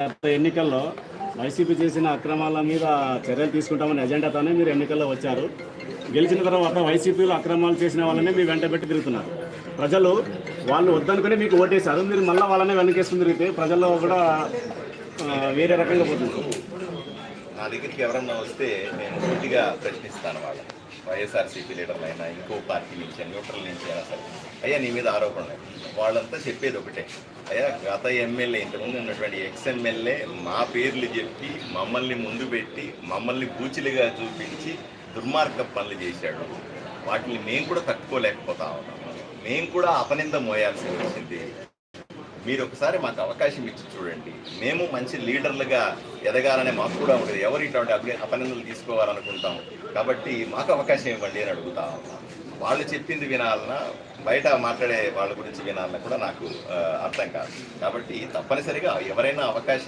గత ఎన్నికల్లో వైసీపీ చేసిన అక్రమాల మీద చర్యలు తీసుకుంటామని ఎజెండాతోనే మీరు ఎన్నికల్లో వచ్చారు. గెలిచిన తర్వాత వైసీపీలో అక్రమాలు చేసిన వాళ్ళనే మీ వెంట పెట్టి తిరుగుతున్నారు. ప్రజలు వాళ్ళు వద్దనుకుని మీకు ఓటేశారు. మీరు మళ్ళీ వాళ్ళనే వెనకేసుకుని తిరిగితే ప్రజల్లో కూడా వేరే రకంగా పోతుంది. నా దగ్గరికి ఎవరన్నా వస్తే నేను పూర్తిగా ప్రశ్నిస్తాను వాళ్ళని. వైఎస్ఆర్సీపీ లీడర్లైనా ఇంకో పార్టీ నుంచి న్యూట్రల్ నుంచి అయినా సరే. అయ్యా నీ మీద ఆరోపణలు వాళ్ళంతా చెప్పేది ఒకటే. అయ్యా గత ఎమ్మెల్యే ఇంతకుముందు ఉన్నటువంటి ఎక్స్ ఎమ్మెల్యే మా పేర్లు చెప్పి మమ్మల్ని ముందు పెట్టి మమ్మల్ని బూచిలుగా చూపించి దుర్మార్గ పనులు చేశాడు. వాటిని మేము కూడా తట్టుకోలేకపోతా ఉన్నాము మేము కూడా అపనింద మోయాల్సి వచ్చింది మీరు ఒకసారి మాకు అవకాశం ఇచ్చి చూడండి. మేము మంచి లీడర్లుగా ఎదగాలనే మాకు కూడా ఉంటుంది ఎవరు ఇటువంటి అపనిందలు తీసుకోవాలనుకుంటాం కాబట్టి మాకు అవకాశం ఇవ్వండి అని అడుగుతా ఉన్నాం. వాళ్ళు చెప్పింది వినాలన్నా బయట మాట్లాడే వాళ్ళ గురించి వినాలన్నా కూడా నాకు అర్థం కాదు. కాబట్టి తప్పనిసరిగా ఎవరైనా అవకాశం